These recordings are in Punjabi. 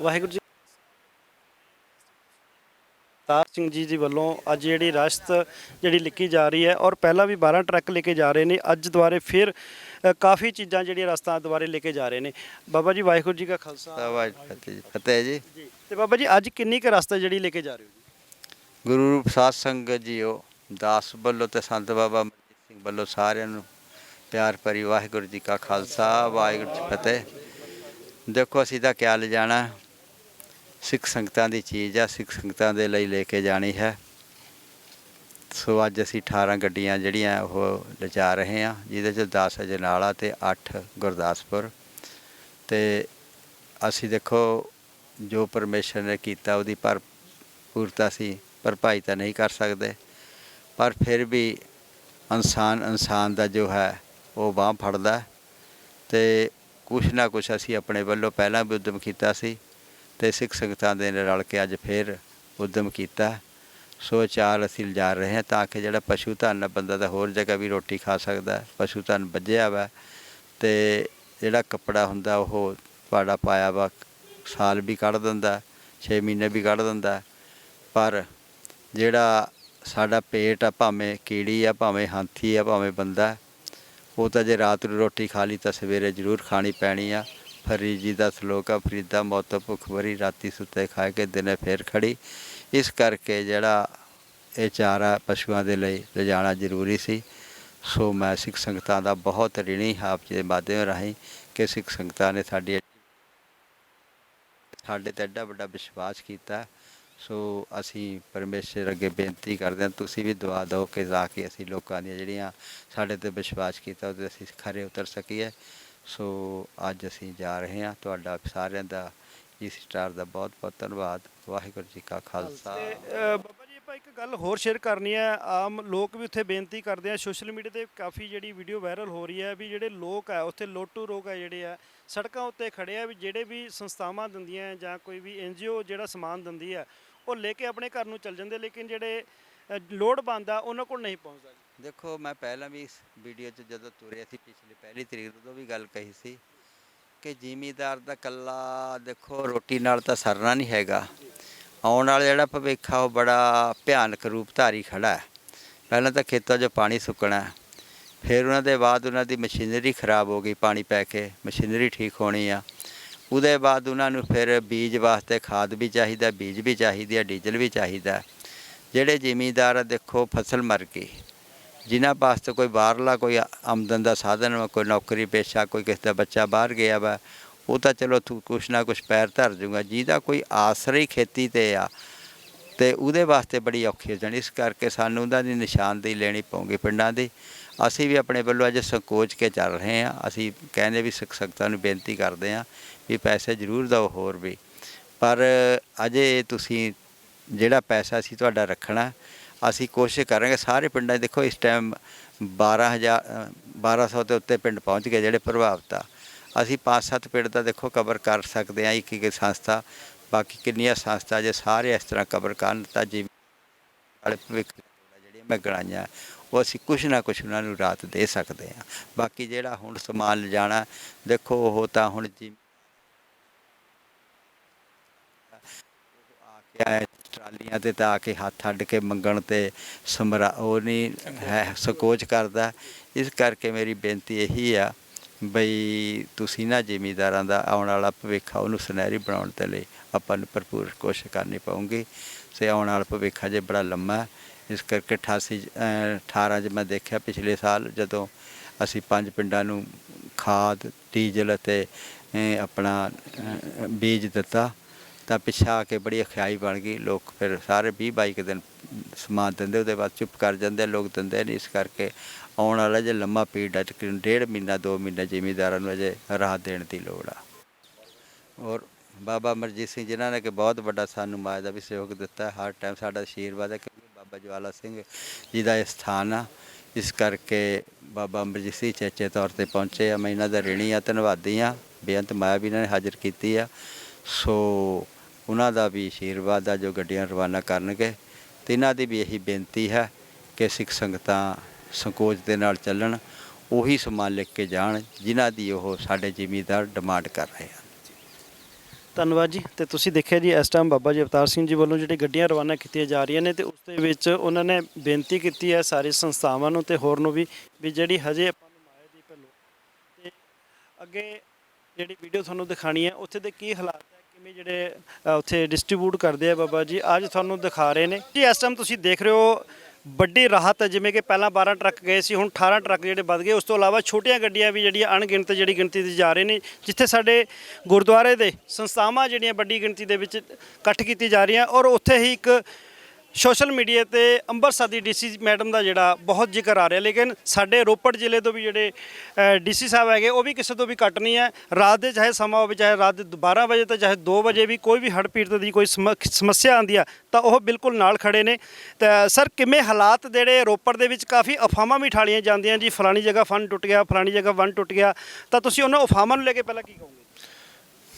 ਵਾਹਿਗੁਰੂ ਜੀ ਤਾਰ ਸਿੰਘ ਜੀ ਜੀ ਵੱਲੋਂ ਅੱਜ ਜਿਹੜੀ ਰਸਤ ਜਿਹੜੀ ਲਿਖੀ ਜਾ ਰਹੀ ਹੈ ਔਰ ਪਹਿਲਾਂ ਵੀ 12 ਟਰੱਕ ਲੈ ਕੇ ਜਾ ਰਹੇ ਨੇ ਅੱਜ ਦੁਬਾਰੇ ਫਿਰ ਅ, ਕਾਫੀ ਚੀਜ਼ਾਂ ਜਿਹੜੀਆਂ ਰਸਤਾ ਦੁਬਾਰੇ ਲੈ ਕੇ ਜਾ ਰਹੇ ਨੇ। ਬਾਬਾ ਜੀ ਵਾਹਿਗੁਰੂ ਜੀ ਕਾ ਖਾਲਸਾ। ਵਾਹਿਗੁਰੂ ਫਤਿਹ ਜੀ। ਫਤਿਹ ਜੀ। ਜੀ। ਤੇ ਬਾਬਾ ਜੀ ਅੱਜ ਕਿੰਨੀ ਕੁ ਰਸਤਾ ਜਿਹੜੀ ਲੈ ਕੇ ਜਾ ਰਹੇ ਹੋ ਜੀ? ਗੁਰੂ ਰੂਪ ਸਾਧ ਸੰਗਤ ਜੀਓ ਦਾਸ ਵੱਲੋਂ ਤੇ ਸੰਤ ਬਾਬਾ ਅਮਰਜੀਤ ਸਿੰਘ ਵੱਲੋਂ ਸਾਰਿਆਂ ਨੂੰ ਪਿਆਰ ਭਰੀ ਵਾਹਿਗੁਰੂ ਜੀ ਕਾ ਖਾਲਸਾ ਵਾਹਿਗੁਰੂ ਜੀ ਕੀ ਫਤਿਹ। ਦੇਖੋ ਅਸੀਂ ਤਾਂ ਕਿਆ ਲਿਜਾਣਾ ਸਿੱਖ ਸੰਗਤਾਂ ਦੀ ਚੀਜ਼ ਆ, ਸਿੱਖ ਸੰਗਤਾਂ ਦੇ ਲਈ ਲੈ ਕੇ ਜਾਣੀ ਹੈ। ਸੋ ਅੱਜ ਅਸੀਂ 18 ਗੱਡੀਆਂ ਜਿਹੜੀਆਂ ਉਹ ਲਿਜਾ ਰਹੇ ਹਾਂ, ਜਿਹਦੇ ਚ 10 ਅਜਨਾਲਾ ਤੇ 8 ਗੁਰਦਾਸਪੁਰ। ਤੇ ਅਸੀਂ ਦੇਖੋ, ਜੋ ਪਰਮੇਸ਼ਰ ਨੇ ਕੀਤਾ, ਉਹਦੀ ਪਰ, ਪੂਰਤਾ ਸੀ ਭਰਪਾਈ ਤਾਂ ਨਹੀਂ ਕਰ ਸਕਦੇ, ਪਰ ਫਿਰ ਵੀ ਇਨਸਾਨ ਇਨਸਾਨ ਦਾ ਜੋ ਹੈ, ਉਹ ਬਾਹ ਫੜਦਾ ਹੈ। ਤੇ ਕੁਛ ਨਾ ਕੁਛ ਅਸੀਂ ਆਪਣੇ ਵੱਲੋਂ ਪਹਿਲਾਂ ਵੀ ਉਦਮ ਕੀਤਾ ਸੀ। ਤੇ ਸਿੱਖ ਸੰਗਤਾਂ ਦੇ ਨਾਲ ਰਲ ਕੇ ਅੱਜ ਫਿਰ ਉਦਮ ਕੀਤਾ। ਸੋ ਚਾਰ ਅਸੀਂ ਲਿਜਾ ਰਹੇ ਹਾਂ ਤਾਂ ਕਿ ਜਿਹੜਾ ਪਸ਼ੂ ਧਨ ਹੈ, ਬੰਦਾ ਤਾਂ ਹੋਰ ਜਗ੍ਹਾ ਵੀ ਰੋਟੀ ਖਾ ਸਕਦਾ ਪਸ਼ੂ ਧਨ ਵੱਜਿਆ ਵਾ। ਤੇ ਜਿਹੜਾ ਕੱਪੜਾ ਹੁੰਦਾ ਉਹ ਪਾੜਾ ਪਾਇਆ ਵਾ ਸਾਲ ਵੀ ਕੱਢ ਦਿੰਦਾ 6 ਮਹੀਨੇ ਵੀ ਕੱਢ ਦਿੰਦਾ। ਪਰ ਜਿਹੜਾ ਸਾਡਾ ਪੇਟ ਆ ਭਾਵੇਂ ਕੀੜੀ ਆ ਭਾਵੇਂ ਹਾਥੀ ਆ ਭਾਵੇਂ ਬੰਦਾ ਉਹ ਤਾਂ ਜੇ ਰਾਤ ਨੂੰ ਰੋਟੀ ਖਾ ਲਈ ਤਾਂ ਸਵੇਰੇ ਜ਼ਰੂਰ ਖਾਣੀ ਪੈਣੀ ਆ। ਫਰੀਦ ਜੀ ਦਾ ਸ਼ਲੋਕ ਆ ਫਰੀਦਾ ਮੌਤ ਭੁੱਖ ਭਰੀ, ਰਾਤੀ ਸੁੱਤੇ ਖਾ ਕੇ ਦਿਨੇ ਫੇਰ ਖੜੀ। ਇਸ ਕਰਕੇ ਜਿਹੜਾ ਇਹ ਚਾਰਾ ਪਸ਼ੂਆਂ ਦੇ ਲਈ ਲਿਜਾਣਾ ਜ਼ਰੂਰੀ ਸੀ। ਸੋ ਮੈਂ ਸਿੱਖ ਸੰਗਤਾਂ ਦਾ ਬਹੁਤ ਰਿਣੀ ਆਪ ਜੀ ਦੇ ਮਾਧਿਅਮ ਰਾਹੀਂ ਕਿ ਸਿੱਖ ਸੰਗਤਾਂ ਨੇ ਸਾਡੀ ਸਾਡੇ ਤੇ ਐਡਾ ਵੱਡਾ ਵਿਸ਼ਵਾਸ ਕੀਤਾ। ਸੋ ਅਸੀਂ ਪਰਮੇਸ਼ਰ ਅੱਗੇ ਬੇਨਤੀ ਕਰਦੇ ਹਾਂ, ਤੁਸੀਂ ਵੀ ਦੁਆ ਦਿਓ ਕਿ ਜਾ ਕੇ ਅਸੀਂ ਲੋਕਾਂ ਦੀਆਂ ਜਿਹੜੀਆਂ ਸਾਡੇ ਤੇ ਵਿਸ਼ਵਾਸ ਕੀਤਾ, ਉਹਦੇ ਅਸੀਂ ਖਰੇ ਉਤਰ ਸਕੀਏ। ਸੋ ਅੱਜ ਅਸੀਂ ਜਾ ਰਹੇ ਹਾਂ। ਤੁਹਾਡਾ ਸਾਰਿਆਂ ਦਾ ਜੀ ਸਟਾਰ ਦਾ ਬਹੁਤ ਬਹੁਤ ਧੰਨਵਾਦ। ਵਾਹਿਗੁਰੂ ਜੀ ਕਾ ਖਾਲਸਾ। ਬਾਬਾ ਜੀ ਆਪਾਂ ਇੱਕ ਗੱਲ ਹੋਰ ਸ਼ੇਅਰ ਕਰਨੀ ਹੈ। ਆਮ ਲੋਕ ਵੀ ਉੱਥੇ ਬੇਨਤੀ ਕਰਦੇ ਆ ਸੋਸ਼ਲ ਮੀਡੀਆ ਤੇ ਕਾਫੀ ਜਿਹੜੀ ਵੀਡੀਓ ਵਾਇਰਲ ਹੋ ਰਹੀ ਹੈ ਵੀ ਜਿਹੜੇ ਲੋਕ ਆ ਉੱਥੇ ਲੋਟੂ ਰੋਗ ਆ ਜਿਹੜੇ ਆ ਸੜਕਾਂ ਉੱਤੇ ਖੜੇ ਆ ਵੀ ਜਿਹੜੇ ਵੀ ਸੰਸਥਾਵਾਂ ਦਿੰਦੀਆਂ ਜਾਂ ਕੋਈ ਵੀ ਐਨਜੀਓ ਜਿਹੜਾ ਸਮਾਨ ਦਿੰਦੀ ਆ ਉਹ ਲੈ ਕੇ ਆਪਣੇ ਘਰ ਨੂੰ ਚੱਲ ਜਾਂਦੇ ਲੇਕਿਨ ਜਿਹੜੇ ਅ, ਲੋੜ ਬੰਦਾ ਉਹਨਾਂ ਕੋਲ ਨਹੀਂ ਪਹੁੰਚਦਾ ਦੇਖੋ, ਮੈਂ ਪਹਿਲਾਂ ਵੀ ਇਸ ਵੀਡੀਓ 'ਚ ਜਦੋਂ ਤੁਰਿਆ ਸੀ, ਪਿਛਲੀ ਪਹਿਲੀ ਤਰੀਕ ਤੋਂ ਵੀ ਗੱਲ ਕਹੀ ਸੀ ਕਿ ਜ਼ਿਮੀਦਾਰ ਦਾ ਕੱਲਾ ਦੇਖੋ, ਰੋਟੀ ਨਾਲ ਤਾਂ ਸਰਨਾ ਨਹੀਂ ਹੈਗਾ। ਆਉਣ ਵਾਲਾ ਜਿਹੜਾ ਭਵਿੱਖ ਆ, ਉਹ ਬੜਾ ਭਿਆਨਕ ਰੂਪ ਧਾਰੀ ਖੜਾ ਹੈ। ਪਹਿਲਾਂ ਤਾਂ ਖੇਤਾਂ 'ਚ ਪਾਣੀ ਸੁੱਕਣਾ ਫਿਰ ਉਹਨਾਂ ਦੇ ਬਾਅਦ ਉਹਨਾਂ ਦੀ ਮਸ਼ੀਨਰੀ ਖਰਾਬ ਹੋ ਗਈ, ਪਾਣੀ ਪੈ ਕੇ ਮਸ਼ੀਨਰੀ ਠੀਕ ਹੋਣੀ ਆ। ਉਹਦੇ ਬਾਅਦ ਉਹਨਾਂ ਨੂੰ ਫਿਰ ਬੀਜ ਵਾਸਤੇ ਖਾਦ ਵੀ ਚਾਹੀਦਾ, ਬੀਜ ਵੀ ਚਾਹੀਦੀ ਆ, ਡੀਜ਼ਲ ਵੀ ਚਾਹੀਦਾ। ਜਿਹੜੇ ਜ਼ਿਮੀਦਾਰ ਦੇਖੋ, ਫਸਲ ਮਰ ਗਈ। ਜਿਨ੍ਹਾਂ ਵਾਸਤੇ ਕੋਈ ਬਾਹਰਲਾ ਕੋਈ ਆਮਦਨ ਦਾ ਸਾਧਨ ਵਾ, ਕੋਈ ਨੌਕਰੀ ਪੇਸ਼ਾ, ਕੋਈ ਕਿਸੇ ਦਾ ਬੱਚਾ ਬਾਹਰ ਗਿਆ ਵਾ, ਉਹ ਤਾਂ ਚਲੋ ਕੁਛ ਨਾ ਕੁਛ ਪੈਰ ਧਰ ਜੂਗਾ। ਜਿਹਦਾ ਕੋਈ ਆਸਰਾ ਹੀ ਖੇਤੀ ਤੇ ਆ, ਤੇ ਉਹਦੇ ਵਾਸਤੇ ਬੜੀ ਔਖੀ ਹੋ ਜਾਣੀ। ਇਸ ਕਰਕੇ ਸਾਨੂੰ ਉਹਨਾਂ ਦੀ ਨਿਸ਼ਾਨਦੇਹੀ ਲੈਣੀ ਪਊਗੀ ਪਿੰਡਾਂ ਦੀ। ਅਸੀਂ ਵੀ ਆਪਣੇ ਵੱਲੋਂ ਅਜੇ ਸੰਕੋਚ ਕੇ ਚੱਲ ਰਹੇ ਹਾਂ। ਅਸੀਂ ਕਹਿੰਦੇ ਵੀ ਸਿੱਖ ਸੰਗਤਾਂ ਨੂੰ ਬੇਨਤੀ ਕਰਦੇ ਹਾਂ ਵੀ ਪੈਸੇ ਜ਼ਰੂਰ ਦਿਓ ਹੋਰ ਵੀ। ਪਰ ਅਜੇ ਤੁਸੀਂ ਜਿਹੜਾ ਪੈਸਾ ਅਸੀਂ ਤੁਹਾਡਾ ਰੱਖਣਾ ਅਸੀਂ ਕੋਸ਼ਿਸ਼ ਕਰਾਂਗੇ ਸਾਰੇ ਪਿੰਡਾਂ 'ਚ ਦੇਖੋ ਇਸ ਟਾਈਮ 12000 ਅ, 1200 ਦੇ ਉੱਤੇ ਪਿੰਡ ਪਹੁੰਚ ਗਏ ਜਿਹੜੇ ਪ੍ਰਭਾਵਿਤ ਆ। ਅਸੀਂ ਪੰਜ ਸੱਤ ਪਿੰਡ ਦਾ ਦੇਖੋ ਕਵਰ ਕਰ ਸਕਦੇ ਹਾਂ ਇੱਕ ਇੱਕ ਸੰਸਥਾ ਬਾਕੀ ਕਿੰਨੀਆਂ ਸੰਸਥਾ ਜੇ ਸਾਰੇ ਇਸ ਤਰ੍ਹਾਂ ਕਵਰ ਕਰਨ ਤਾਂ ਜਿਵੇਂ ਵਾਲੇ ਭਵਿੱਖ ਜਿਹੜੀਆਂ ਮੈਂ ਗਣਾਈਆਂ ਉਹ ਅਸੀਂ ਕੁਛ ਨਾ ਕੁਛ ਉਹਨਾਂ ਨੂੰ ਰਾਤ ਦੇ ਸਕਦੇ ਹਾਂ। ਬਾਕੀ ਜਿਹੜਾ ਹੁਣ ਸਮਾਨ ਲਿਜਾਣਾ ਦੇਖੋ ਉਹ ਤਾਂ ਹੁਣ ਜੀ ਆ ਕੇ ਆਏ ਟਰਾਲੀਆਂ ਤੇ ਤਾਂ ਆ ਕੇ ਹੱਥ ਅੱਡ ਕੇ ਮੰਗਣ ਤੇ ਸਮਰਾ ਉਹ ਨਹੀਂ ਹੈ, ਸਕੋਚ ਕਰਦਾ। ਇਸ ਕਰਕੇ ਮੇਰੀ ਬੇਨਤੀ ਇਹੀ ਆ ਬਈ ਤੁਸੀਂ ਨਾ ਜ਼ਿਮੀਦਾਰਾਂ ਦਾ ਆਉਣ ਵਾਲਾ ਭਵਿੱਖ ਉਹਨੂੰ ਸੁਨਹਿਰੀ ਬਣਾਉਣ ਦੇ ਲਈ ਆਪਾਂ ਨੂੰ ਭਰਪੂਰ ਕੋਸ਼ਿਸ਼ ਕਰਨੀ ਪਊਗੀ। ਸੇ ਆਉਣ ਵਾਲਾ ਭਵਿੱਖ ਜੇ ਬੜਾ ਲੰਮਾ ਹੈ। ਇਸ ਕਰਕੇ 88 ਅਹ 18 ਚ ਮੈਂ ਦੇਖਿਆ ਪਿਛਲੇ ਸਾਲ ਜਦੋਂ ਅਸੀਂ ਪੰਜ ਪਿੰਡਾਂ ਨੂੰ ਖਾਦ, ਡੀਜ਼ਲ ਅਤੇ ਆਪਣਾ ਬੀਜ ਦਿੱਤਾ। ਤਾਂ ਪਿੱਛਾ ਆ ਕੇ ਬੜੀ ਅਖਿਆਈ ਬਣ ਗਈ, ਲੋਕ ਫਿਰ ਸਾਰੇ 20 22 ਕੁ ਦਿਨ ਸਮਾਨ ਦਿੰਦੇ, ਉਹਦੇ ਬਾਅਦ ਚੁੱਪ ਕਰ ਜਾਂਦੇ ਲੋਕ ਦਿੰਦੇ ਨਹੀਂ ਇਸ ਕਰਕੇ ਆਉਣ ਵਾਲਾ ਜੇ ਲੰਮਾ ਪੀਰੀਅਡ ਹੈ ਤਕਰੀਬਨ ਡੇਢ ਮਹੀਨਾ 2 ਮਹੀਨਾ ਜ਼ਿਮੀਦਾਰਾਂ ਨੂੰ ਅਜੇ ਰਾਹਤ ਦੇਣ ਦੀ ਲੋੜ ਆ। ਔਰ ਬਾਬਾ ਅਮਰਜੀਤ ਸਿੰਘ ਜਿਨ੍ਹਾਂ ਨੇ ਕਿ ਬਹੁਤ ਵੱਡਾ ਸਾਨੂੰ ਮਾਜ ਦਾ ਵੀ ਸਹਿਯੋਗ ਦਿੱਤਾ, ਹਰ ਟਾਈਮ ਸਾਡਾ ਆਸ਼ੀਰਵਾਦ ਹੈ, ਕਿਉਂਕਿ ਬਾਬਾ ਜਵਾਲਾ ਸਿੰਘ ਜੀ ਦਾ ਇਹ ਸਥਾਨ ਆ। ਇਸ ਕਰਕੇ ਬਾਬਾ ਅਮਰਜੀਤ ਸਿੰਘ ਚੇਚੇ ਤੌਰ ਤੇ ਪਹੁੰਚੇ ਆ, ਮੈਂ ਇਹਨਾਂ ਦਾ ਰਿਣੀ ਆ, ਧੰਨਵਾਦੀ ਆ, ਬੇਅੰਤ ਮਾਇਆ ਵੀ ਇਹਨਾਂ ਨੇ ਹਾਜ਼ਰ ਕੀਤੀ ਆ। ਸੋ ਉਹਨਾਂ ਦਾ ਵੀ ਆਸ਼ੀਰਵਾਦ ਆ ਜੋ ਗੱਡੀਆਂ ਰਵਾਨਾ ਕਰਨਗੇ। ਤੇ ਇਹਨਾਂ ਦੀ ਵੀ ਇਹੀ ਬੇਨਤੀ ਹੈ ਕਿ ਸਿੱਖ ਸੰਗਤਾਂ ਸੰਕੋਚ ਦੇ ਨਾਲ ਚੱਲਣ, ਉਹੀ ਸਮਾਨ ਲਿਖ ਕੇ ਜਾਣ, ਜਿਨ੍ਹਾਂ ਦੀ ਉਹ ਸਾਡੇ ਜ਼ਿਮੀਦਾਰ ਡਿਮਾਂਡ ਕਰ ਰਹੇ ਹਨ। ਧੰਨਵਾਦ ਜੀ। ਤੇ ਤੁਸੀਂ ਦੇਖਿਆ ਜੀ, ਇਸ ਟਾਈਮ ਬਾਬਾ ਜੀ ਅਵਤਾਰ ਸਿੰਘ ਜੀ ਵੱਲੋਂ ਜਿਹੜੀ ਗੱਡੀਆਂ ਰਵਾਨਾ ਕੀਤੀਆਂ ਜਾ ਰਹੀਆਂ ਨੇ ਤੇ ਉਸ ਦੇ ਵਿੱਚ ਉਹਨਾਂ ਨੇ ਬੇਨਤੀ ਕੀਤੀ ਹੈ ਸਾਰੀ ਸੰਸਥਾਵਾਂ ਨੂੰ ਤੇ ਹੋਰ ਨੂੰ ਵੀ ਵੀ ਜਿਹੜੀ ਹਜੇ ਆਪਾਂ ਨੂੰ ਮਾਇਆ ਦੀ ਭੱਲੋ ਤੇ ਅੱਗੇ ਜਿਹੜੀ ਵੀਡੀਓ ਤੁਹਾਨੂੰ ਦਿਖਾਣੀ ਹੈ, ਉੱਥੇ ਦੇ ਕੀ ਹਾਲਾਤ ਕਿਵੇਂ ਜਿਹੜੇ ਉੱਥੇ ਡਿਸਟ੍ਰੀਬਿਊਟ ਕਰਦੇ ਆ ਬਾਬਾ ਜੀ? ਅੱਜ ਤੁਹਾਨੂੰ ਦਿਖਾ ਰਹੇ ਨੇ। ਜੀ, ਇਸ ਟਾਈਮ ਤੁਸੀਂ ਦੇਖ ਰਹੇ ਹੋ, ਵੱਡੀ ਰਾਹਤ ਹੈ, ਜਿਵੇਂ ਕਿ ਪਹਿਲਾਂ 12 ਟਰੱਕ ਗਏ ਸੀ, ਹੁਣ 18 ਟਰੱਕ ਜਿਹੜੇ ਵੱਧ ਗਏ। ਉਸ ਤੋਂ ਇਲਾਵਾ ਛੋਟੀਆਂ ਗੱਡੀਆਂ ਵੀ ਜਿਹੜੀਆਂ ਅਣਗਿਣਤ ਜਿਹੜੀ ਗਿਣਤੀ ਤੇ ਜਾ ਰਹੇ ਨੇ, ਜਿੱਥੇ ਸਾਡੇ ਗੁਰਦੁਆਰੇ ਦੇ ਸੰਸਥਾਵਾਂ ਜਿਹੜੀਆਂ ਵੱਡੀ ਗਿਣਤੀ ਦੇ ਵਿੱਚ ਇਕੱਠ ਕੀਤੀ ਜਾ ਰਹੀਆਂ ਔਰ ਉੱਥੇ ਹੀ ਇੱਕ ਸੋਸ਼ਲ ਮੀਡੀਆ ਤੇ ਅੰਮ੍ਰਿਤਸਰ ਦੀ ਡੀਸੀ ਮੈਡਮ ਦਾ ਜਿਹੜਾ ਬਹੁਤ ਜ਼ਿਕਰ ਆ ਰਿਹਾ, ਲੇਕਿਨ ਸਾਡੇ ਰੋਪੜ ਜ਼ਿਲ੍ਹੇ ਤੋਂ ਵੀ ਜਿਹੜੇ ਡੀਸੀ ਸਾਹਿਬ ਹੈਗੇ, ਉਹ ਵੀ ਕਿਸੇ ਤੋਂ ਵੀ ਘੱਟ ਨਹੀਂ ਹੈ। ਰਾਤ ਦੇ ਚਾਹੇ ਸਮਾਂ ਹੋਵੇ, ਚਾਹੇ ਰਾਤ ਦੇ 12 ਵਜੇ ਤੋਂ ਚਾਹੇ 2 ਵਜੇ ਵੀ ਕੋਈ ਵੀ ਹੜ੍ਹ ਪੀੜਤ ਦੀ ਕੋਈ ਸਮ- ਸਮੱਸਿਆ ਆਉਂਦੀ ਆ, ਤਾਂ ਉਹ ਬਿਲਕੁਲ ਨਾਲ ਖੜੇ ਨੇ। ਤਾਂ ਸਰ, ਕਿਵੇਂ ਹਾਲਾਤ ਜਿਹੜੇ ਰੋਪੜ ਦੇ ਵਿੱਚ ਕਾਫੀ ਅਫਵਾਹਾਂ ਵੀ ਠਾਲੀਆਂ ਜਾਂਦੀਆਂ, ਜੀ ਫਲਾਣੀ ਜਗ੍ਹਾ ਫੰਡ ਟੁੱਟ ਗਿਆ, ਫਲਾਣੀ ਜਗ੍ਹਾ ਵੰਡ ਟੁੱਟ ਗਿਆ, ਤਾਂ ਤੁਸੀਂ ਉਹਨਾਂ ਅਫਵਾਹਾਂ ਨੂੰ ਲੈ ਕੇ ਪਹਿਲਾਂ ਕੀ ਕਹੋਗੇ?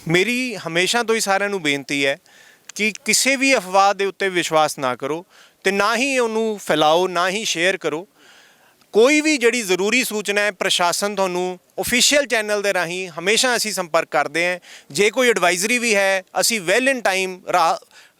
ਮੇਰੀ ਹਮੇਸ਼ਾ ਤੋਂ ਹੀ ਸਾਰਿਆਂ ਨੂੰ ਬੇਨਤੀ ਹੈ ਕਿ ਕਿਸੇ ਵੀ ਅਫਵਾਹ ਦੇ ਉੱਤੇ ਵਿਸ਼ਵਾਸ ਨਾ ਕਰੋ ਤੇ ਨਾ ਹੀ ਉਹਨੂੰ ਫੈਲਾਓ, ਨਾ ਹੀ ਸ਼ੇਅਰ ਕਰੋ। ਕੋਈ ਵੀ ਜਿਹੜੀ ਜ਼ਰੂਰੀ ਸੂਚਨਾ ਹੈ, ਪ੍ਰਸ਼ਾਸਨ ਤੁਹਾਨੂੰ ਅਫੀਸ਼ੀਅਲ ਚੈਨਲ ਦੇ ਰਾਹੀਂ ਹਮੇਸ਼ਾ ਅਸੀਂ ਸੰਪਰਕ ਕਰਦੇ ਹਾਂ। ਜੇ ਕੋਈ ਐਡਵਾਈਜ਼ਰੀ ਵੀ ਹੈ, ਅਸੀਂ ਵੈਲ ਇਨ ਟਾਈਮ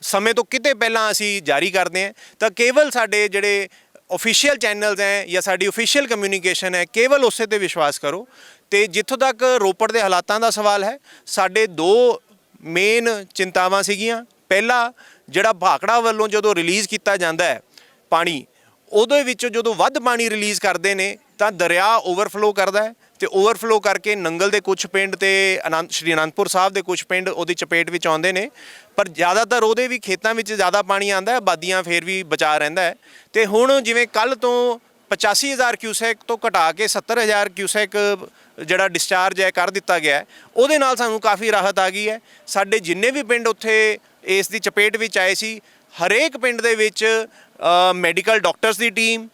ਸਮੇਂ ਤੋਂ ਕਿਤੇ ਪਹਿਲਾਂ ਅਸੀਂ ਜਾਰੀ ਕਰਦੇ ਹਾਂ। ਤਾਂ ਕੇਵਲ ਸਾਡੇ ਜਿਹੜੇ ਅਫੀਸ਼ੀਅਲ ਚੈਨਲਸ ਹੈ ਜਾਂ ਸਾਡੀ ਅਫੀਸ਼ੀਅਲ ਕਮਿਊਨੀਕੇਸ਼ਨ ਹੈ, ਕੇਵਲ ਉਸੇ ਤੇ ਵਿਸ਼ਵਾਸ ਕਰੋ। ਤੇ ਜਿੱਥੋਂ ਤੱਕ ਰੋਪੜ ਦੇ ਹਾਲਾਤਾਂ ਦਾ ਸਵਾਲ ਹੈ, ਸਾਡੇ ਦੋ ਮੇਨ ਚਿੰਤਾਵਾਂ ਸੀਗੀਆਂ। ਪਹਿਲਾ ਜਿਹੜਾ ਭਾਖੜਾ ਵੱਲੋਂ ਜਦੋਂ ਰਿਲੀਜ਼ ਕੀਤਾ ਜਾਂਦਾ ਹੈ ਪਾਣੀ, ਉਹਦੇ ਵਿੱਚੋਂ ਜਦੋਂ ਵੱਧ ਪਾਣੀ ਰਿਲੀਜ਼ ਕਰਦੇ ਨੇ, ਤਾਂ ਦਰਿਆ ਓਵਰਫਲੋ ਕਰਦਾ ਹੈ ਤੇ ਓਵਰਫਲੋ ਕਰਕੇ ਨੰਗਲ ਦੇ ਕੁਝ ਪਿੰਡ ਤੇ ਅਨੰਦ ਸ਼੍ਰੀ ਅਨੰਦਪੁਰ ਸਾਹਿਬ ਦੇ ਕੁਝ ਪਿੰਡ ਉਹਦੀ ਚਪੇਟ ਵਿੱਚ ਆਉਂਦੇ ਨੇ, ਪਰ ਜ਼ਿਆਦਾਤਰ ਉਹਦੇ ਵੀ ਖੇਤਾਂ ਵਿੱਚ ਜ਼ਿਆਦਾ ਪਾਣੀ ਆਂਦਾ ਹੈ, ਆਬਾਦੀਆਂ ਫੇਰ ਵੀ ਬਚਾ ਰਹਿੰਦਾ ਹੈ। ਤੇ ਹੁਣ ਜਿਵੇਂ ਕੱਲ ਤੋਂ 85000 ਕਿਊਸੈਕ ਤੋਂ ਘਟਾ ਕੇ 70000 ਕਿਊਸੈਕ ਜਿਹੜਾ ਡਿਸਚਾਰਜ ਹੈ, ਕਰ ਦਿੱਤਾ ਗਿਆ ਉਹਦੇ ਨਾਲ ਸਾਨੂੰ ਕਾਫੀ ਰਾਹਤ ਆ ਗਈ ਹੈ। ਸਾਡੇ ਜਿੰਨੇ ਵੀ ਪਿੰਡ ਉੱਥੇ ਇਸ ਦੀ ਚਪੇਟ ਵਿੱਚ ਆਏ ਸੀ। ਹਰੇਕ ਪਿੰਡ ਦੇ ਵਿੱਚ ਮੈਡੀਕਲ ਡਾਕਟਰਸ ਦੀ ਟੀਮ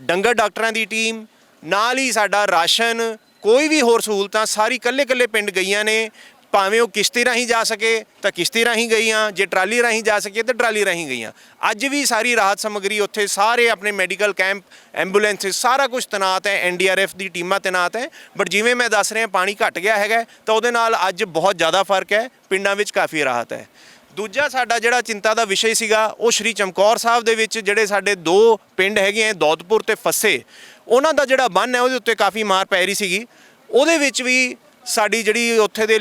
ਡੰਗਰ ਡਾਕਟਰਾਂ ਦੀ ਟੀਮ ਨਾਲ ਹੀ ਸਾਡਾ ਰਾਸ਼ਨ, ਕੋਈ ਵੀ ਹੋਰ ਸਹੂਲਤਾਂ ਸਾਰੀ ਕੱਲੇ ਕੱਲੇ ਪਿੰਡ ਗਈਆਂ ਨੇ। ਭਾਵੇਂ ਉਹ ਕਿਸ਼ਤੀ ਰਾਹੀਂ ਜਾ ਸਕੇ ਤਾਂ ਕਿਸ਼ਤੀ ਰਾਹੀਂ ਗਈਆਂ, ਜੇ ਟਰਾਲੀ ਰਾਹੀਂ ਜਾ ਸਕੇ ਤਾਂ ਟਰਾਲੀ ਰਾਹੀਂ ਗਈਆਂ। ਅੱਜ ਵੀ ਸਾਰੀ ਰਾਹਤ ਸਮੱਗਰੀ ਉੱਥੇ ਸਾਰੇ ਆਪਣੇ ਮੈਡੀਕਲ ਕੈਂਪ ਐਂਬੂਲੈਂਸ ਸਾਰਾ ਕੁਝ ਤੈਨਾਤ ਹੈ ਐਨਡੀਆਰਐਫ ਦੀ ਟੀਮਾਂ ਤੈਨਾਤ ਹੈ। ਬਟ ਜਿਵੇਂ ਮੈਂ ਦੱਸ ਰਿਹਾ, ਪਾਣੀ ਘਟ ਗਿਆ ਹੈਗਾ, ਤਾਂ ਉਹਦੇ ਨਾਲ ਅੱਜ ਬਹੁਤ ਜ਼ਿਆਦਾ ਫ਼ਰਕ ਹੈ, ਪਿੰਡਾਂ ਵਿੱਚ ਕਾਫੀ ਰਾਹਤ ਹੈ। ਦੂਜਾ ਸਾਡਾ ਜਿਹੜਾ ਚਿੰਤਾ ਦਾ ਵਿਸ਼ੇ ਸੀਗਾ, ਉਹ ਸ਼੍ਰੀ ਚਮਕੌਰ ਸਾਹਿਬ ਦੇ ਵਿੱਚ ਜਿਹੜੇ ਸਾਡੇ ਦੋ ਪਿੰਡ ਹੈਗੇ ਆ, ਦੌਦਪੁਰ ਤੇ ਫੱਸੇ, ਉਹਨਾਂ ਦਾ ਜਿਹੜਾ ਬੰਨ ਹੈ, ਉਹਦੇ ਉੱਤੇ ਕਾਫੀ ਮਾਰ ਪੈ ਰਹੀ ਸੀਗੀ। ਉਹਦੇ ਵਿੱਚ ਵੀ ਸਾਡੀ ਜਿਹੜੀ ਉੱਥੇ ਦੇ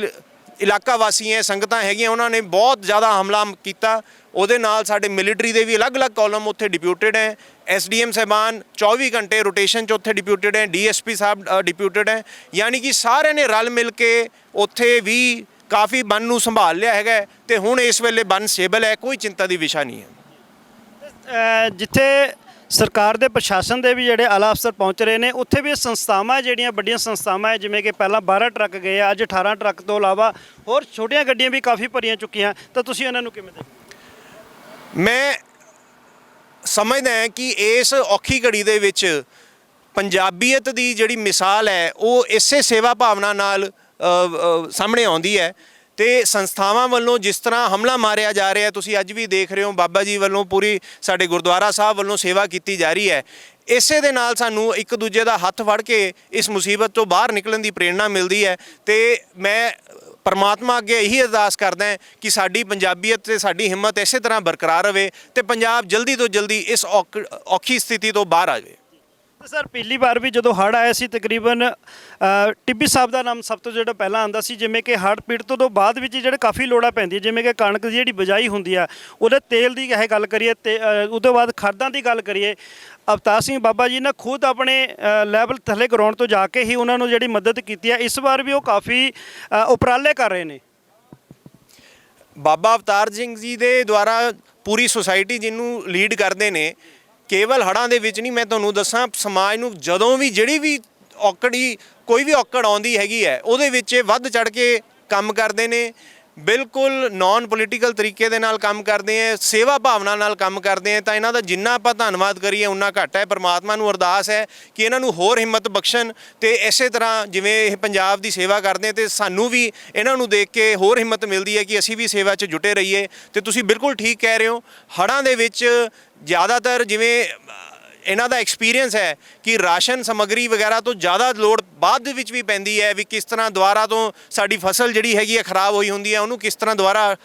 ਇਲਾਕਾ ਵਾਸੀ ਹੈ, ਸੰਗਤਾਂ ਹੈਗੀਆਂ, ਉਹਨਾਂ ਨੇ ਬਹੁਤ ਜ਼ਿਆਦਾ ਹਮਲਾ ਕੀਤਾ। ਉਹਦੇ ਨਾਲ ਸਾਡੇ ਮਿਲਟਰੀ ਦੇ ਵੀ ਅਲੱਗ-ਅਲੱਗ ਕਾਲਮ ਉੱਥੇ ਡਿਪਿਊਟਡ ਹੈ। ਐਸਡੀਐਮ ਸਾਹਿਬਾਨ 24 ਘੰਟੇ ਰੋਟੇਸ਼ਨ 'ਚ ਉੱਥੇ ਡਿਪਿਊਟਡ ਹੈ। ਡੀਐਸਪੀ ਸਾਹਿਬ ਡਿਪਿਊਟਡ ਹੈ। ਯਾਨੀ ਕਿ ਸਾਰਿਆਂ ਨੇ ਰਲ ਮਿਲ ਕੇ ਉੱਥੇ ਵੀ ਕਾਫੀ ਬੰਨ ਨੂੰ ਸੰਭਾਲ ਲਿਆ ਹੈਗਾ ਤੇ ਹੁਣ ਇਸ ਵੇਲੇ ਬੰਨ ਸਟੇਬਲ ਹੈ ਕੋਈ ਚਿੰਤਾ ਦੀ ਵਿਸ਼ਾ ਨਹੀਂ ਹੈ। ਜਿੱਥੇ ਸਰਕਾਰ ਦੇ ਪ੍ਰਸ਼ਾਸਨ ਦੇ ਵੀ ਜਿਹੜੇ ਆਲਾ ਅਫਸਰ ਪਹੁੰਚ ਰਹੇ ਨੇ ਉੱਥੇ ਵੀ ਸੰਸਥਾਵਾਂ ਜਿਹੜੀਆਂ ਵੱਡੀਆਂ ਸੰਸਥਾਵਾਂ ਹੈ ਜਿਵੇਂ ਕਿ ਪਹਿਲਾਂ 12 ਟਰੱਕ ਗਏ ਆ ਅੱਜ 18 ਟਰੱਕ ਤੋਂ ਇਲਾਵਾ ਹੋਰ ਛੋਟੀਆਂ ਗੱਡੀਆਂ ਵੀ ਕਾਫੀ ਭਰੀਆਂ ਚੁੱਕੀਆਂ। ਤਾਂ ਤੁਸੀਂ ਉਹਨਾਂ ਨੂੰ ਕਿਵੇਂ ਦੇਖਦੇ ਮੈਂ ਸਮਝਦਾ ਹਾਂ ਕਿ ਇਸ ਔਖੀ ਘੜੀ ਦੇ ਵਿੱਚ ਪੰਜਾਬੀਅਤ ਦੀ ਜਿਹੜੀ ਮਿਸਾਲ ਹੈ ਉਹ ਇਸੇ ਸੇਵਾ ਭਾਵਨਾ ਨਾਲ ਸਾਹਮਣੇ ਆਉਂਦੀ ਹੈ ਤੇ ਸੰਸਥਾਵਾਂ ਵੱਲੋਂ ਜਿਸ ਤਰ੍ਹਾਂ ਹਮਲਾ ਮਾਰਿਆ ਜਾ ਰਿਹਾ ਤੁਸੀਂ ਅੱਜ ਵੀ ਦੇਖ ਰਹੇ ਹੋ, ਬਾਬਾ ਜੀ ਵੱਲੋਂ ਪੂਰੀ ਸਾਡੇ ਗੁਰਦੁਆਰਾ ਸਾਹਿਬ ਵੱਲੋਂ ਸੇਵਾ ਕੀਤੀ ਜਾ ਰਹੀ ਹੈ। ਇਸੇ ਦੇ ਨਾਲ ਸਾਨੂੰ ਇੱਕ ਦੂਜੇ ਦਾ ਹੱਥ ਫੜ ਕੇ ਇਸ ਮੁਸੀਬਤ ਤੋਂ ਬਾਹਰ ਨਿਕਲਣ ਦੀ ਪ੍ਰੇਰਣਾ ਮਿਲਦੀ ਹੈ ਤੇ ਮੈਂ ਪਰਮਾਤਮਾ ਅੱਗੇ ਇਹੀ ਅਰਦਾਸ ਕਰਦਾ ਕਿ ਸਾਡੀ ਪੰਜਾਬੀਅਤ ਤੇ ਸਾਡੀ ਹਿੰਮਤ ਇਸੇ ਤਰ੍ਹਾਂ ਬਰਕਰਾਰ ਰਵੇ ਤੇ ਪੰਜਾਬ ਜਲਦੀ ਤੋਂ ਜਲਦੀ ਇਸ ਔਕ- ਔਖੀ ਸਥਿਤੀ ਤੋਂ ਬਾਹਰ ਆ ਜਾਵੇ। ਸਰ ਪਹਿਲੀ ਵਾਰ ਵੀ ਜਦੋਂ ਹੜ੍ਹ ਆਇਆ ਸੀ ਤਕਰੀਬਨ ਅ, ਟਿੱਬੀ ਸਾਹਿਬ ਦਾ ਨਾਮ ਸਭ ਤੋਂ ਜਿਹੜਾ ਪਹਿਲਾਂ ਆਂਦਾ ਸੀ ਜਿਵੇਂ ਕਿ ਹੜ੍ਹ ਪੀੜਤ ਤੋਂ ਬਾਅਦ ਵਿੱਚ ਜਿਹੜੇ ਕਾਫੀ ਲੋੜਾਂ ਪੈਂਦੀਆਂ ਜਿਵੇਂ ਕਿ ਕਣਕ ਦੀ ਜਿਹੜੀ ਬਿਜਾਈ ਹੁੰਦੀ ਆ ਉਹਦੇ ਤੇਲ ਦੀ ਇਹ ਗੱਲ ਕਰੀਏ ਤੇ ਅ, ਉਹ ਤੋਂ ਬਾਅਦ ਖਾਦਾਂ ਦੀ ਗੱਲ ਕਰੀਏ ਅਵਤਾਰ ਸਿੰਘ ਬਾਬਾ ਜੀ ਨੇ ਖੁਦ ਆਪਣੇ ਲੈਵਲ ਥੱਲੇ ਗਰਾਊਂਡ ਤੋਂ ਜਾ ਕੇ ਹੀ ਉਹਨਾਂ ਨੂੰ ਜਿਹੜੀ ਮਦਦ ਕੀਤੀ ਹੈ ਇਸ ਵਾਰ ਵੀ ਉਹ ਕਾਫੀ ਅ, ਉਪਰਾਲੇ ਕਰ ਰਹੇ ਨੇ। ਬਾਬਾ ਅਵਤਾਰ ਸਿੰਘ ਜੀ ਦੇ ਦੁਆਰਾ ਪੂਰੀ ਸੁਸਾਇਟੀ ਜਿਹਨੂੰ ਲੀਡ ਕਰਦੇ ਨੇ ਕੇਵਲ ਹੜਾਂ ਦੇ ਵਿੱਚ ਨਹੀਂ, ਮੈਂ ਤੁਹਾਨੂੰ ਦੱਸਾਂ, ਸਮਾਜ ਨੂੰ ਜਦੋਂ ਵੀ ਜਿਹੜੀ ਵੀ ਔਕੜੀ, ਕੋਈ ਵੀ ਔਕੜ ਆਉਂਦੀ ਹੈਗੀ ਹੈ, ਉਹਦੇ ਵਿੱਚ ਇਹ ਵੱਧ ਚੜ ਕੇ ਕੰਮ ਕਰਦੇ ਨੇ ਬਿਲਕੁਲ ਨਾਨ ਪੋਲੀਟੀਕਲ ਤਰੀਕੇ ਦੇ ਨਾਲ ਕੰਮ ਕਰਦੇ ਆ, ਸੇਵਾ ਭਾਵਨਾ ਨਾਲ ਕੰਮ ਕਰਦੇ ਆ, ਤਾਂ ਇਹਨਾਂ ਦਾ ਜਿੰਨਾ ਆਪਾਂ ਧੰਨਵਾਦ ਕਰੀਏ ਉਨਾ ਘੱਟ ਹੈ। ਪਰਮਾਤਮਾ ਨੂੰ ਅਰਦਾਸ ਹੈ ਕਿ ਇਹਨਾਂ ਨੂੰ ਹੋਰ ਹਿੰਮਤ ਬਖਸ਼ਣ ਤੇ ਇਸੇ ਤਰ੍ਹਾਂ ਜਿਵੇਂ ਇਹ ਪੰਜਾਬ ਦੀ ਸੇਵਾ ਕਰਦੇ ਆ ਤੇ ਸਾਨੂੰ ਵੀ ਇਹਨਾਂ ਨੂੰ ਦੇਖ ਕੇ ਹੋਰ ਹਿੰਮਤ ਮਿਲਦੀ ਹੈ ਕਿ ਅਸੀਂ ਵੀ ਸੇਵਾ 'ਚ ਜੁਟੇ ਰਹੀਏ। ਤੇ ਤੁਸੀਂ ਬਿਲਕੁਲ ਠੀਕ ਕਹਿ ਰਹੇ ਹੋ। ਹੜਾਂ ਦੇ ਵਿੱਚ ਜ਼ਿਆਦਾਤਰ ਜਿਵੇਂ ਇਹਨਾਂ ਦਾ ਐਕਸਪੀਰੀਅੰਸ ਹੈ ਕਿ ਰਾਸ਼ਨ ਸਮੱਗਰੀ ਵਗੈਰਾ ਤੋਂ ਜ਼ਿਆਦਾ ਲੋੜ ਬਾਅਦ ਦੇ ਵਿੱਚ ਵੀ ਪੈਂਦੀ ਹੈ ਵੀ ਕਿਸ ਤਰ੍ਹਾਂ ਦੁਬਾਰਾ ਤੋਂ ਸਾਡੀ ਫਸਲ ਜਿਹੜੀ ਹੈਗੀ ਹੈ ਖਰਾਬ ਹੋਈ ਹੁੰਦੀ ਹੈ, ਉਹਨੂੰ ਕਿਸ ਤਰ੍ਹਾਂ ਦੁਬਾਰਾ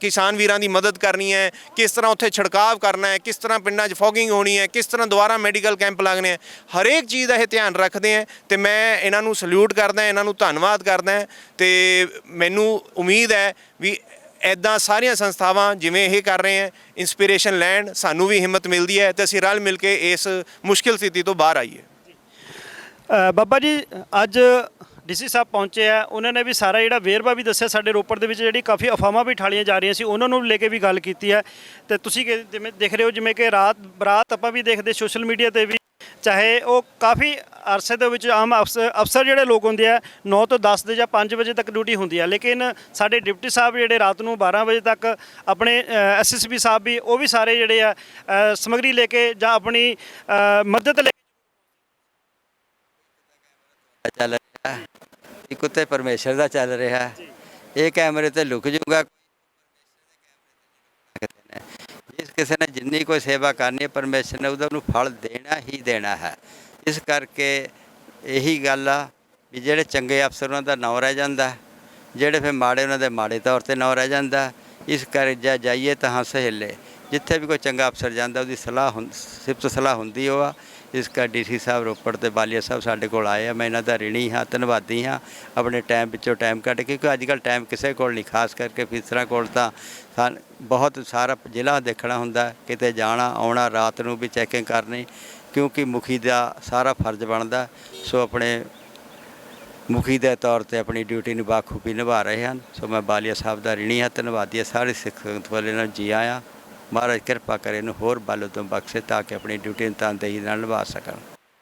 ਕਿਸਾਨ ਵੀਰਾਂ ਦੀ ਮਦਦ ਕਰਨੀ ਹੈ, ਕਿਸ ਤਰ੍ਹਾਂ ਉੱਥੇ ਛਿੜਕਾਵ ਕਰਨਾ ਹੈ, ਕਿਸ ਤਰ੍ਹਾਂ ਪਿੰਡਾਂ 'ਚ ਫੋਗਿੰਗ ਹੋਣੀ ਹੈ, ਕਿਸ ਤਰ੍ਹਾਂ ਦੁਬਾਰਾ ਮੈਡੀਕਲ ਕੈਂਪ ਲੱਗਣੇ ਹੈ, ਹਰੇਕ ਚੀਜ਼ ਦਾ ਇਹ ਧਿਆਨ ਰੱਖਦੇ ਹੈ ਤੇ ਮੈਂ ਇਹਨਾਂ ਨੂੰ ਸਲੂਟ ਕਰਦਾ, ਇਹਨਾਂ ਨੂੰ ਧੰਨਵਾਦ ਕਰਦਾ ਤੇ ਮੈਨੂੰ ਉਮੀਦ ਹੈ ਵੀ ਐਦਾਂ ਸਾਰੀਆਂ ਸੰਸਥਾਵਾਂ ਜਿਵੇਂ ਇਹ ਕਰ ਰਹੇ ਹੈ ਇਨਸਪੀਰੇਸ਼ਨ ਲੈਣ, ਸਾਨੂੰ ਵੀ ਹਿੰਮਤ ਮਿਲਦੀ ਹੈ ਤੇ ਅਸੀਂ ਰਲ ਮਿਲ ਕੇ ਇਸ ਮੁਸ਼ਕਿਲ ਸਥਿਤੀ ਤੋਂ ਬਾਹਰ ਆਈਏ। ਬਾਬਾ ਜੀ, ਅੱਜ ਡੀਸੀ ਸਾਹਿਬ ਪਹੁੰਚੇ ਆ, ਉਹਨਾਂ ਨੇ ਵੀ ਸਾਰਾ ਜਿਹੜਾ ਵੇਰਵਾ ਵੀ ਦੱਸਿਆ ਸਾਡੇ ਰੋਪੜ ਦੇ ਵਿੱਚ, ਜਿਹੜੀ ਕਾਫੀ ਅਫਵਾਹਾਂ ਵੀ ਠਾਲੀਆਂ ਜਾ ਰਹੀਆਂ ਸੀ, ਉਹਨਾਂ ਨੂੰ ਲੈ ਕੇ ਵੀ ਗੱਲ ਕੀਤੀ ਹੈ। ਤੇ ਤੁਸੀਂ ਕਿ- ਜਿਵੇਂ ਦੇਖ ਰਹੇ ਹੋ, ਜਿਵੇਂ ਕਿ ਰਾਤ, ਬਰਾਤ ਆਪਾਂ ਵੀ ਦੇਖਦੇ, ਸੋਸ਼ਲ ਮੀਡੀਆ ਤੇ ਵੀ ਚਾਹੇ ਉਹ ਕਾਫੀ ਅਰਸੇ ਦੇ ਵਿੱਚ ਆਮ ਅਫਸਰ ਅਫਸਰ ਜਿਹੜੇ ਲੋਕ ਹੁੰਦੇ ਆ 9 ਤੋਂ 10 ਦੇ ਜਾਂ 5 ਵਜੇ ਤੱਕ ਡਿਊਟੀ ਹੁੰਦੀ ਆ ਲੇਕਿਨ ਸਾਡੇ ਡਿਪਟੀ ਸਾਹਿਬ ਜਿਹੜੇ ਰਾਤ ਨੂੰ 12 ਵਜੇ ਤੱਕ ਆਪਣੇ ਐਸਐਸਪੀ ਸਾਹਿਬ ਵੀ ਉਹ ਵੀ ਸਾਰੇ ਜਿਹੜੇ ਆ ਅ, ਸਮੱਗਰੀ ਲੈ ਕੇ ਜਾਂ ਆਪਣੀ ਮਦਦ ਲੈ ਚੱਲ ਰਿਹਾ ਹੈ। ਇੱਕ ਉੱਤੇ ਪਰਮੇਸ਼ਰ ਦਾ ਚੱਲ ਰਿਹਾ ਇਹ ਕੈਮਰੇ ਤੇ ਲੁਕ ਜੂਗਾ ਜਿਸ ਕਿਸੇ ਨੇ ਜਿੰਨੀ ਕੋਈ ਸੇਵਾ ਕਰਨੀ ਹੈ, ਪਰਮੇਸ਼ਰ ਨੇ ਉਹਦਾ ਉਹਨੂੰ ਫਲ ਦੇਣਾ ਹੀ ਦੇਣਾ ਹੈ। ਇਸ ਕਰਕੇ ਇਹੀ ਗੱਲ ਆ ਵੀ ਜਿਹੜੇ ਚੰਗੇ ਅਫਸਰ ਉਹਨਾਂ ਦਾ ਨਾਂ ਰਹਿ ਜਾਂਦਾ ਜਿਹੜੇ ਫਿਰ ਮਾੜੇ ਉਹਨਾਂ ਦੇ ਮਾੜੇ ਤੌਰ ਤੇ ਨਾਂ ਰਹਿ ਜਾਂਦਾ ਇਸ ਕਰ ਜਾ ਜਾਈਏ ਤਾਂ ਸਹੇਲੇ, ਜਿੱਥੇ ਵੀ ਕੋਈ ਚੰਗਾ ਅਫਸਰ ਜਾਂਦਾ, ਉਹਦੀ ਸਲਾਹ ਹੁੰ, ਸਿਫਤ ਸਲਾਹ ਹੁੰਦੀ ਉਹ ਆ। ਇਸ ਕਰ ਡੀਸੀ ਸਾਹਿਬ ਰੋਪੜ ਤੇ ਬਾਲੀਆ ਸਾਹਿਬ ਸਾਡੇ ਕੋਲ ਆਏ ਆ। ਮੈਂ ਇਹਨਾਂ ਦਾ ਰਿਣੀ ਹਾਂ, ਧੰਨਵਾਦੀ ਹਾਂ ਆਪਣੇ ਟਾਈਮ ਵਿੱਚੋਂ ਟਾਈਮ ਕੱਢ ਕੇ, ਕਿਉਂਕਿ ਅੱਜ ਕੱਲ੍ਹ ਟਾਈਮ ਕਿਸੇ ਕੋਲ ਨਹੀਂ, ਖਾਸ ਕਰਕੇ ਅਫੀਸਰਾਂ ਕੋਲ ਤਾਂ ਸਾਨ- ਬਹੁਤ ਸਾਰਾ ਜ਼ਿਲ੍ਹਾ ਦੇਖਣਾ ਹੁੰਦਾ ਕਿਤੇ ਜਾਣਾ, ਆਉਣਾ, ਰਾਤ ਨੂੰ ਵੀ ਚੈਕਿੰਗ ਕਰਨੀ, ਕਿਉਂਕਿ ਮੁਖੀ ਦਾ ਸਾਰਾ ਫਰਜ਼ ਬਣਦਾ ਸੋ ਆਪਣੇ ਮੁਖੀ ਦੇ ਤੌਰ ਤੇ ਆਪਣੀ ਡਿਊਟੀ ਨੂੰ ਬਾਖੂਬੀ ਨਿਭਾ ਰਹੇ ਹਨ। ਸੋ ਮੈਂ ਬਾਲੀਆ ਸਾਹਿਬ ਦਾ ਰਿਣੀ ਹਾਂ, ਧੰਨਵਾਦੀ ਹਾਂ। ਸਾਰੇ ਸਿੱਖ ਸੰਗਤ ਵਾਲੇ ਨਾਲ ਜੀ ਆਇਆਂ। ਮਹਾਰਾਜ ਕਿਰਪਾ ਕਰੇ ਇਹਨੂੰ ਹੋਰ ਬਲ ਤੋਂ ਬਖਸ਼ੇ ਤਾਂ ਕਿ ਆਪਣੀ ਡਿਊਟੀ ਨੂੰ ਤਨਦੇਹੀ ਨਾਲ ਨਿਭਾ ਸਕਣ।